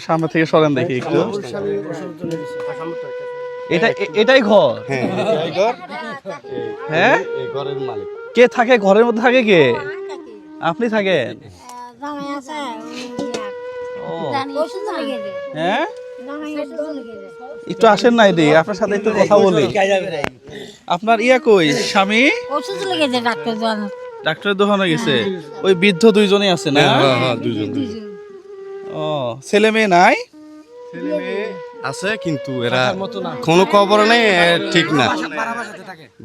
সামনে থেকে সরেন দেখি একটু। এটা এটাই ঘর? হ্যাঁ ঘর। হ্যাঁ? এই ঘরের মালিক। কে থাকে? ঘরের মধ্যে থাকে কে? আপনি থাকেন? হ্যাঁ? একটু আসেন না এদিকে আপনার সাথে একটু কথা বলি। আপনার ইয়া কই? স্বামী? ডাক্তার ডাক্তারের দোকানে গেছে। ওই বৃদ্ধ দুইজনই আছে না? হ্যাঁ হ্যাঁ দুজন ও ছেলে মেয়ে নাই? আছে কিন্তু এরা কোনো খবর নেই ঠিক না।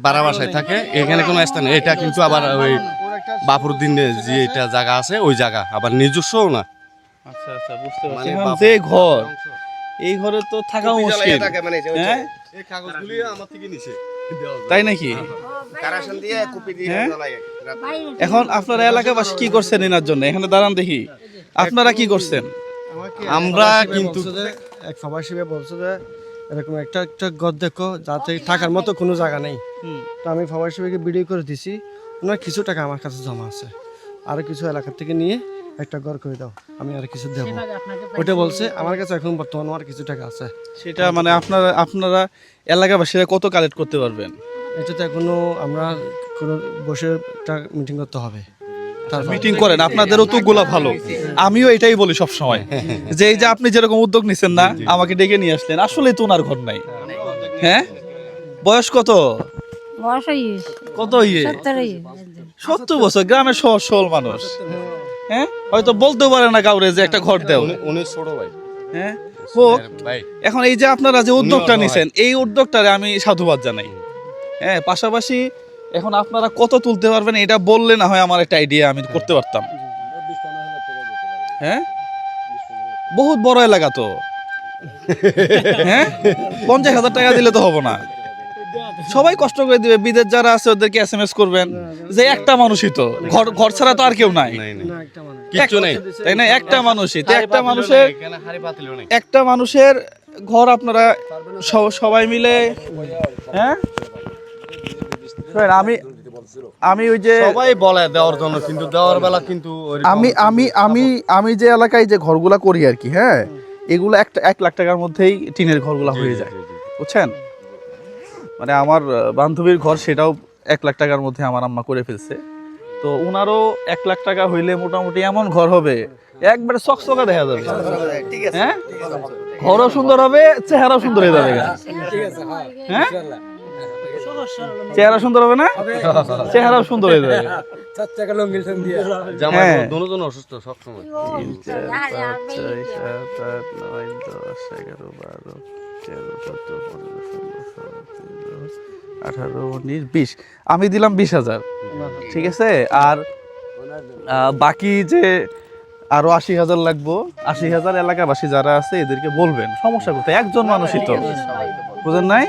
বারা বাসায় থাকে। এখানে কোনো স্থান নেই। এটা কিন্তু আবার ওই বাপুর দিন যে এটা জায়গা আছে ওই জায়গা। আবার নিজস্বও না। আচ্ছা আচ্ছা বুঝতে পারছি। মানে যে ঘর এই ঘরে তো থাকাও মুশকিল। মানে হ্যাঁ? এই কাগজগুলি আমার থেকে নিছে। তাই নাকি? দিয়ে হ্যাঁ? এখন আপনারা এলাকাবাসী কি করছেন এনার জন্য? এখানে দাঁড়ান দেখি। আপনারা কি করছেন? আমরা কিন্তু এক সবাই হিসেবে বলছে যে এরকম একটা একটা ঘর দেখো যাতে থাকার মতো কোনো জায়গা নেই। তো আমি সবাই হিসেবে ভিডিও করে দিছি। ওনার কিছু টাকা আমার কাছে জমা আছে। আরও কিছু এলাকা থেকে নিয়ে একটা ঘর করে দাও আমি আর কিছু দেবো ওটা বলছে আমার কাছে এখন বর্তমান আমার কিছু টাকা আছে। সেটা মানে আপনারা আপনারা এলাকাবাসীরা কত কালেক্ট করতে পারবেন? এটাতে এখনও আমরা কোনো বসে একটা মিটিং করতে হবে। মিটিং করেন আপনাদের উদ্যোগগুলো ভালো। আমিও এটাই বলি সব সময় যে এই যে আপনি যেরকম উদ্যোগ নিছেন না আমাকে ডেকে নিয়ে আসলেন আসলে তো ওনার ঘর নাই। হ্যাঁ? বয়স কত? বয়স কত ইয়ে সত্তর সত্তর বছর গ্রামের সহজ সরল মানুষ। হ্যাঁ? হয়তো বলতেও পারে না কাউরে যে একটা ঘর দেও। উনি- ছোট ভাই। হ্যাঁ? হোক এখন এই যে আপনারা যে উদ্যোগটা নিছেন এই উদ্যোগটারে আমি সাধুবাদ জানাই। হ্যাঁ পাশাপাশি এখন আপনারা কত তুলতে পারবেন এটা বললে না হয় আমার একটা আইডিয়া আমি করতে পারতাম। হ্যাঁ? বহুত বড় এলাকা তো। হ্যাঁ? পঞ্চাশ হাজার টাকা দিলে তো হব না। সবাই কষ্ট করে দিবে। বিদেশ যারা আছে ওদেরকে এস এম এস করবেন যে একটা মানুষই তো। ঘর ঘর ছাড়া তো আর কেউ নাই। নেই তাই না? একটা মানুষই। তো একটা মানুষের একটা মানুষের ঘর আপনারা সবাই মিলে হ্যাঁ? শোনেন, আমি আমি ওই যে সবাই বলে দেওয়ার জন্য কিন্তু দেওয়ার বেলা কিন্তু আমি আমি আমি আমি যে এলাকায় যে ঘরগুলা করি আর কি হ্যাঁ? এগুলো একটা এক লাখ টাকার মধ্যেই টিনের ঘরগুলা হয়ে যায়। বুঝছেন? মানে আমার বান্ধবীর ঘর সেটাও এক লাখ টাকার মধ্যে আমার আম্মা করে ফেলছে। তো উনারও এক লাখ টাকা হইলে মোটামুটি এমন ঘর হবে একবারে চকচকা দেখা যাবে। হ্যাঁ? ঘরও সুন্দর হবে চেহারাও সুন্দর হয়ে যাবে। হ্যাঁ চেহারা সুন্দর হবে না? চেহারাও সুন্দর হয়ে যাবে। জামাই হ্যাঁ। অসুস্থ এগারো আঠারো উনিশ বিশ। আমি দিলাম বিশ হাজার। ঠিক আছে? আর বাকি যে আরও আশি হাজার লাগবো আশি হাজার এলাকাবাসী যারা আছে এদেরকে বলবেন। সমস্যা কোথায়? একজন মানুষই তো। বুঝেন নাই?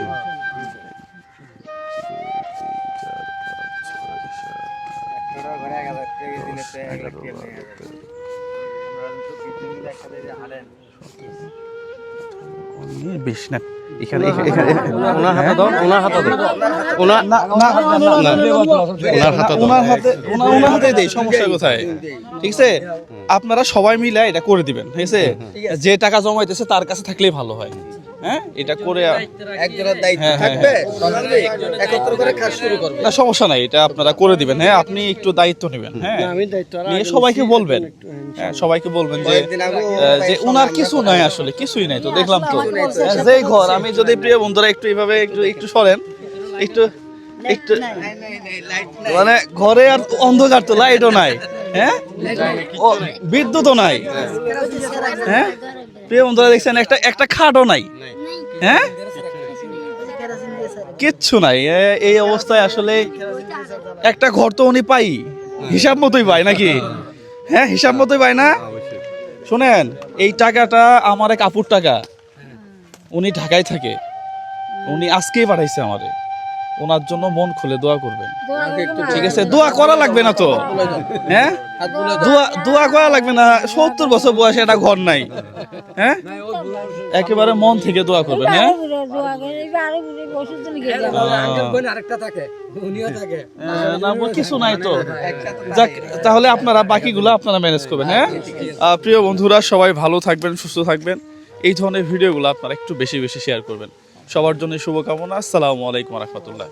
উনিশ, বিশ না। এখানে এখানে ওনার হাতে দাও ওনার হাতে দাও। ওনার না না না, না, না, ওনার হাতে ওনার হাতে ওনার ওনার হাতে দেই সমস্যা কোথায়? ঠিক আছে? আপনারা সবাই মিলে এটা করে দিবেন ঠিক আছে? যে টাকা জমাইতেছে তার কাছে থাকলেই ভালো হয়। হ্যাঁ? এটা করে একজনের দায়িত্ব হ্যাঁ, হ্যাঁ, থাকবে একত্র করে কাজ শুরু করবে। না সমস্যা নাই এটা আপনারা করে দিবেন। হ্যাঁ আপনি একটু দায়িত্ব নেবেন হ্যাঁ। আমি দায়িত্ব নিয়ে সবাইকে বলবেন। হ্যাঁ সবাইকে বলবেন যে যে উনার কিছু নাই আসলে কিছুই নাই তো দেখলাম তো। হ্যাঁ, যেই ঘর আমি যদি প্রিয় বন্ধুরা একটু এইভাবে একটু একটু সরেন একটু একটু মানে ঘরে আর অন্ধকার তো লাইটও নাই হ্যাঁ? বিদ্যুৎও নাই হ্যাঁ? প্রিয় বন্ধুরা দেখছেন একটা একটা খাটও নাই। হ্যাঁ? কিচ্ছু নাই। এই অবস্থায় আসলে একটা ঘর তো উনি পাই। হিসাব মতোই পাই নাকি? হ্যাঁ হিসাব মতোই পাই না? শোনেন এই টাকাটা আমার এক আপুর টাকা। উনি ঢাকায় থাকে। উনি আজকেই পাঠাইছে আমারে। ওনার জন্য মন খুলে দোয়া করবেন। ঠিক আছে দোয়া করা লাগবে না তো। হ্যাঁ? দোয়া দোয়া করা লাগবে না। সত্তর বছর বয়সে একটা ঘর নাই। হ্যাঁ? একেবারে মন থেকে দোয়া করবেন হ্যাঁ? বল, কিছু নাই তো। যাক তাহলে আপনারা বাকিগুলো আপনারা ম্যানেজ করবেন হ্যাঁ? প্রিয় বন্ধুরা সবাই ভালো থাকবেন সুস্থ থাকবেন। এই ধরনের ভিডিওগুলো আপনারা একটু বেশি বেশি শেয়ার করবেন। সবার জন্য শুভকামনা। আসসালামু আলাইকুম রহমতুল্লাহ।